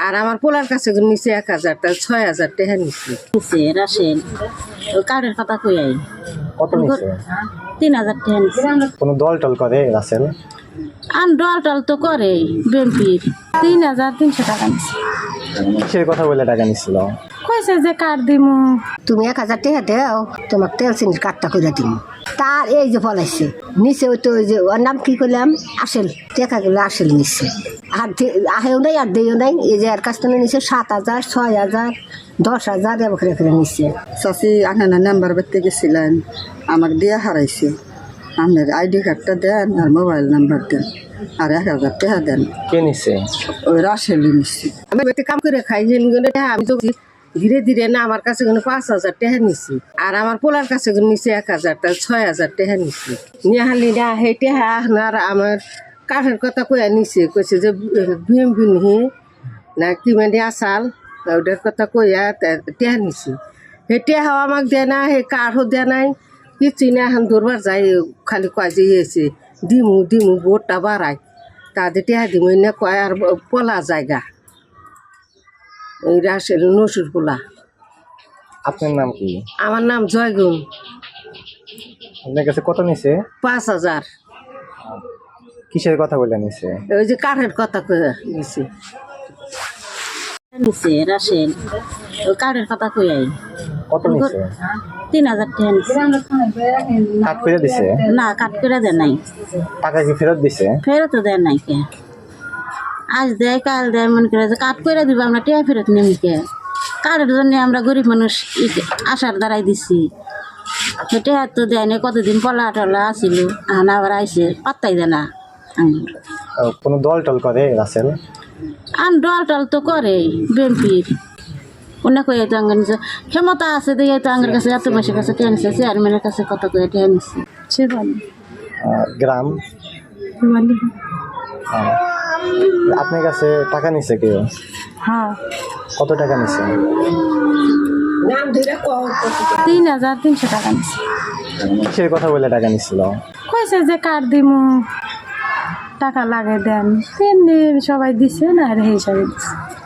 আর আমার পোলার কাছে নিচে এক হাজার তার ছয় হাজার টাকা নিচ্ছে নিচে রাশেন ওই কার্ডের কথা কই আই? কত নিচে তিন হাজার টাকা নিচে কোনো দল টল করে রাসেল? আর ডল টল তো করে বেম্পির। তিন হাজার তিনশো টাকা নিছে। কিসের কথা বলে টাকা নিছিল? কইছে যে কার্ড দিমু। তুমি এক হাজার টাকা দেও তোমার তেল চিনির কাঠটা করে দিন তার এই যে ফলাইছে নিচে ওই তো ওই যে ওর নাম কি করলাম আসেল টাকাগুলো আসেল নিচ্ছে আর আহেও নাই আর দেও নাই। এই যে আর কাছ থেকে নিচ্ছে সাত হাজার ছয় হাজার দশ হাজার এবার করে নিচ্ছে চাষি আনানা নাম্বার বাড়তে গেছিলেন আমার দিয়ে হারাইছে। আপনার আইডি কার্ডটা দেন আর মোবাইল নাম্বার দেন। আর এক হাজার টাকা দেন। কে নিছে? ওই রাশেলি নিচ্ছি আমি বেটে কাম করে খাই টাকা আমি তো ধীরে ধীরে না আমার কাছে কোনো পাঁচ হাজার টাকা নিছি। আর আমার পোলার কাছে নিচে এক হাজার তা ছয় হাজার টাকা নিছি। নিয়ে হালি না সেই টাকা আপনার আমার কাঠের কথা কয়ে নিছে। কইছে যে ভিম ভিনহি না কি মানে আসাল ওটার কথা কইয়া টেহা নিছি। সেই টেহাও আমাক দেয় না সেই কাঠও দেয় নাই কিছু না এখন দরবার যাই খালি কয় যে এসে দিমু দিমু বোটটা বাড়াই। তাদের টেহা দিমু না কয় আর পলা জায়গা। এই রাসেল নসুর পোলা আপনার নাম কি? আমার নাম জয়গুণ। আপনার কাছে কত নিছে? পাঁচ হাজার। কিসের কথা বলে নিছে? ওই যে কাঠের কথা কয়ে নিছি। নিছে ওই কার্ডের কথা কই আই। কত নিছে? তিন হাজার টাকা কাট করে দিছে? না কাট করে দেয় নাই। টাকা কি ফেরত দিছে? ফেরত দেয় নাই কে। আজ দেয় কাল দেয় মনে করে যে কাট করে দিব আমরা টিয়া ফেরত নেমি কে। কার্ডের জন্য আমরা গরিব মানুষ আশার দ্বারাই দিছি। টিয়া তো দেয় নাই কতদিন পলা টলা আসিল আন আবার আইসে পাত্তাই দেয় না। কোনো দল টল করে রাসেল? আন ডল টল তো করে বেম্পির অনেক কয়ে তো আঙ্গন ক্ষমতা আছে দিয়ে তো আঙ্গের কাছে এত মাসের কাছে টেনছে চেয়ারম্যানের কাছে কত করে টেনছে সে বলে আহ, গ্রাম? আপনার কাছে টাকা নিছে কেউ? হ্যাঁ। কত টাকা নিছে? তিন হাজার তিনশো টাকা নিচ্ছে কিসের কথা বলে টাকা নিছিল? কইছে যে কার্ড দিমু টাকা লাগে দেন। তেমনি সবাই দিছে না আর হিসাবে দিছে।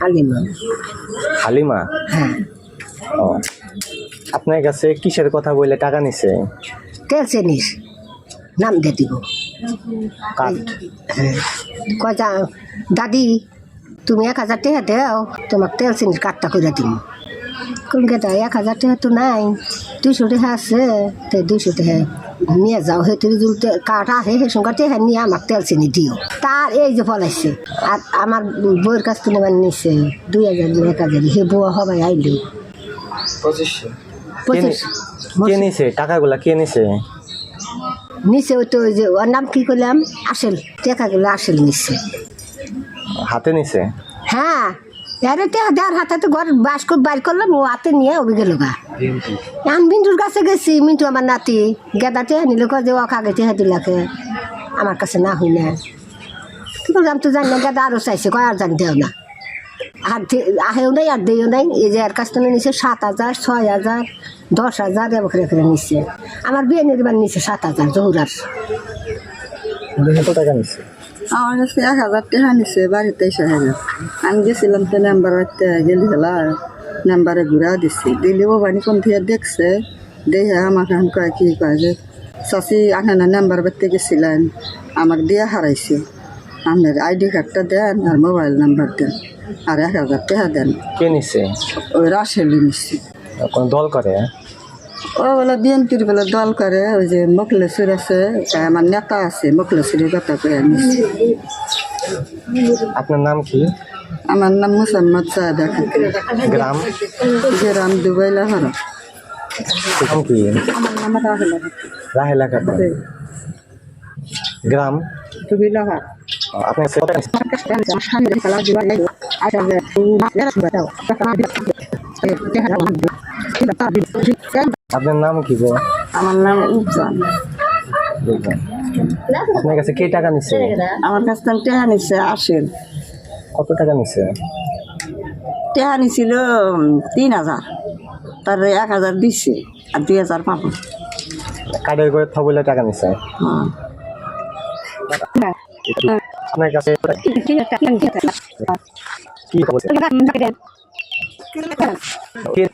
আলিমা হালিমা? হ্যাঁ। ও। আপনার কাছে কিসের কথা বলে টাকা নিছে? তেল নিস নাম দিয়ে দিব। কয় কয়টা দাদি তুমি এক হাজার টাকা দেও তোমার তেল চিনির কাঠটা করে দিন কেটা এক হাজার টাকা তো নাই দুইশো টাকা আছে। তো দুইশো টাকা নিয়ে যাও সেই যদি কাঠ আছে সেই সঙ্গে টাকা নিয়ে আমাকে তেল চিনি দিও। তার এই যে ফলাইছে আর আমার বউয়ের কাছ থেকে মানে নিছে দুই হাজার এক হাজার সে বউ হবাই আইলো। পঁচিশ কে নিছে? টাকাগুলা কে নিছে? নিচে ওই তো যে ওর নাম কি করলাম আসেল টাকাগুলো আসেল নিচ্ছে হাতে নিছে? হ্যাঁ। টাকা দেওয়ার হাতে তো ঘর বাস বাইর করলাম, ও নিয়ে ওই গেল গা। এখন কাছে গেছি, মিন্টু আমার নাতি, গেদা টেহা কয় যে ও কাগে টেহা দিলাকে আমার কাছে না হই কি করলাম তো জানি না, গেদা আরও চাইছে, কয় আর জানি, দেও না। আর আহেও নাই, আর দেও নাই, এই যে আর কাছ নিচ্ছে সাত হাজার, ছয় হাজার, দশ হাজার এবার করে করে নিচ্ছে আমার বিয়ে নির্মাণ নিচ্ছে সাত হাজার, জহুরার। টাকা নিছে? আমার কাছে এক হাজার টাকা নিছে বাড়িতে এসে আমি গেছিলাম তো নাম্বার বাড়তে গেলি হলা নাম্বারে ঘুরা দিছি দিলেও বাড়ি কোন থেকে দেখছে দেখে আমাকে এখন কয় কি কয় যে চাষি আনানা নাম্বার বাড়তে গেছিলেন আমার দিয়া হারাইছে আপনার আইডি কার্ডটা দেন আর মোবাইল নাম্বার দেন আর এক হাজার টাকা দেন কে নিছে ওই রাশেলি কোন দল করে ও বলে বিএনপির বলে দল করে ওই যে মকলেশ্বর আছে আমার নেতা আছে মকলেশ্বরের কথা করে নিচ্ছি আপনার নাম কি? আমার নাম মুসাম্মদ খাতুন গ্রাম? গ্রাম দুবাই লাহর। নাম কি? আমার নাম রাহুল রাহেলা গ্রাম? দুবাই লাহর। আপনার? আপনার নাম কি গো আমার নাম উজ্জ্বল। আপনার কাছে কে টাকা নিছে? আমার কাছ থেকে টেহা নিছে আসেন কত টাকা নিছে? টেহা নিছিল তিন হাজার। তার এক হাজার দিচ্ছে আর দুই হাজার পাবো। কার্ডের করে থবলে টাকা নিছে? হ্যাঁ। আপনার কাছে কি বলছে Okay.